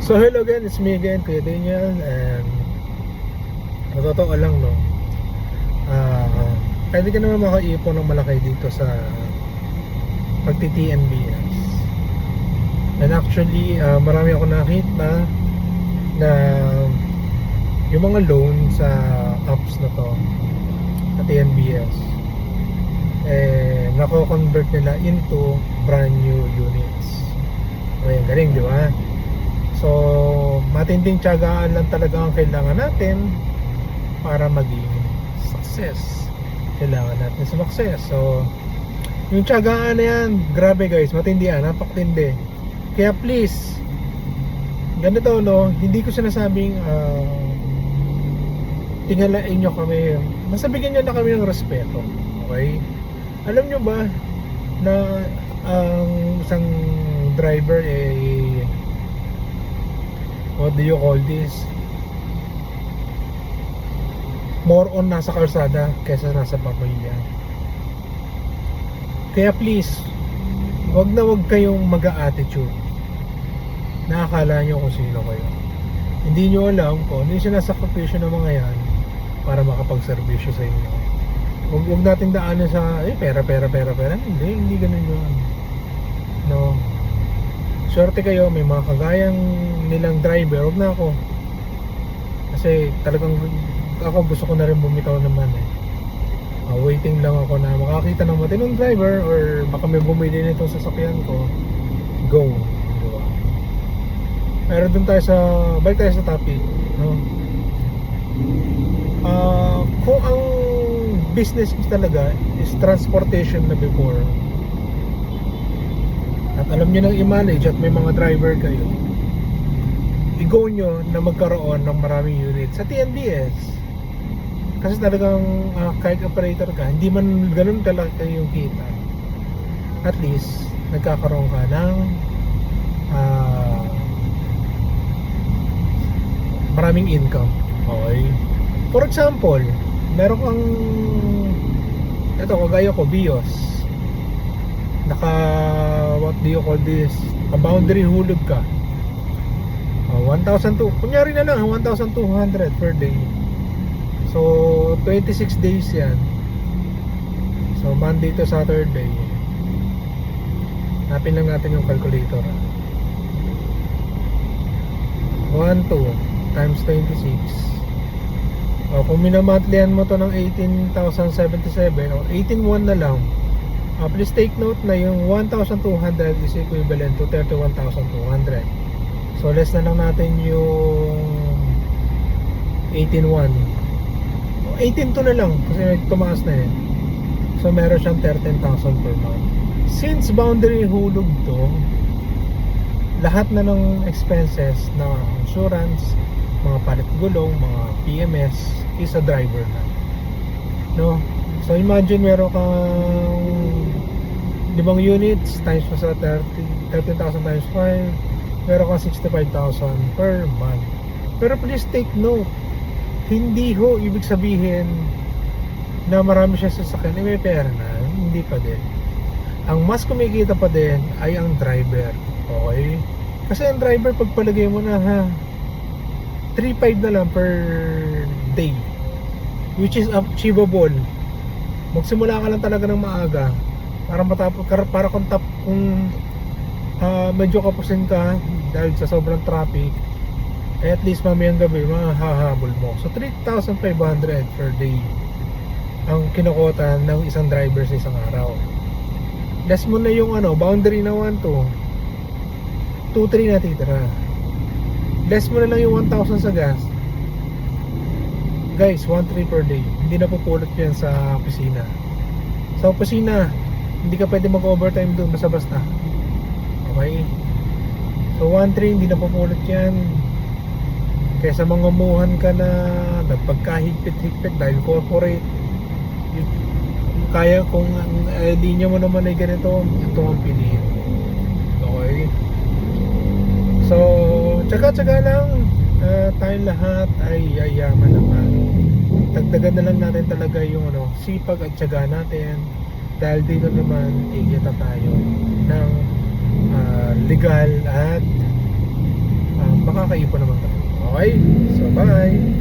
So hello again, it's me again, Kuya Daniel and totoo lang no? Ah pwede ka naman makaipon ng malaki dito sa pagti-TNBS and actually ah, marami ako nakita na yung mga loan sa apps na to sa TNBS eh nako-convert nila into brand new units. Ayan, galing di ba? So, matinding tiyagaan lang talaga ang kailangan natin para maging success. Kailangan natin sumakses. So, yung tiyagaan na yan, grabe guys, matindi yan, napakatindi. Kaya please, ganito no, hindi ko sinasabing uh, tingalain nyo kami. Basta bigyan nyo na kami ng respeto. Okay? Alam nyo ba na ang isang driver eh what do you call this? More on nasa kalsada kaysa nasa pamilya kaya please wag na wag kayong mag-attitude nakakala nyo kung sino kayo. Hindi nyo alam kung ano yung sinasakripisyo ng mga yan para makapag-servisyo sa inyo. Wag, wag natin daanan sa eh pera pera pera pera. Hindi hindi ganun yun. No swerte kayo may mga kagayang nilang driver. Wag na ako. Kasi talagang ako gusto ko na rin bumitaw naman eh. Ah, waiting lang ako na makakita ng matinong driver or baka may bumili nito sa sasakyan ko. Go. Pero dun tayo sa balik tayo sa topic no? Ah, kung ang business talaga is transportation na before at alam nyo nang i-manage at may mga driver kayo i-go nyo na magkaroon ng maraming units sa TNBS kasi talagang ah, kahit operator ka hindi man ganun kalaki yung kita. At least nagkakaroon ka ng ah, maraming income. Okay. For example meron kang ito kagaya ko BIOS naka what do you call this? A boundary hulog ka. Uh, 1,200 kunyari na lang 1,200 per day. So 26 days yan. So Monday to Saturday. Hanapin lang natin yung calculator. 1, 2 times 26 o kung minamonthlyhan mo to ng 18,077 o 18,1 na lang Uh, please take note na yung 1,200 is equivalent to 31,200. So less na lang natin yung 18,1. O, 18 to na lang kasi tumaas na eh. So meron siyang 13,000 per month. Since boundary hulog to, lahat na ng expenses na insurance, mga palit gulong, mga PMS, is a driver na. No? So imagine meron kang limang units times pa sa 30 13,000 times 5 meron kang 65,000 per month. Pero please take note, hindi ho ibig sabihin na marami siya sa sasakyan, eh, may pera na. Hindi pa din. Ang mas kumikita pa din ay ang driver. Okay? Kasi ang driver, pagpalagay mo na ha, 3.5 na lang per day. Which is achievable magsimula ka lang talaga ng maaga para matapos para kung tap kung ah, medyo kapusin ka dahil sa sobrang traffic eh, at least mamayang gabi mahahabol mo. So 3,500 per day ang kinukota ng isang driver sa isang araw. Less mo na yung ano boundary na 1 to 2-3 na titira. Less mo na lang yung 1,000 sa gas. Guys 1-3 per day. Hindi na pupulot yan sa opisina. Sa opisina hindi ka pwede mag overtime doon basta basta okay? So 1-3 hindi na pupulot yan. Kaysa mangamuhan ka na nagpagkahigpit-higpit dahil corporate kaya kung ang eh, linya mo naman ay ganito ito ang piliin. Okay? So tsaga-tsaga lang uh, tayong lahat ay yayaman naman. Dagdagan na lang natin talaga yung ano, sipag at tiyaga natin dahil dito naman ikita tayo ng ah, legal at baka makakaipon naman tayo. Okay? So, bye!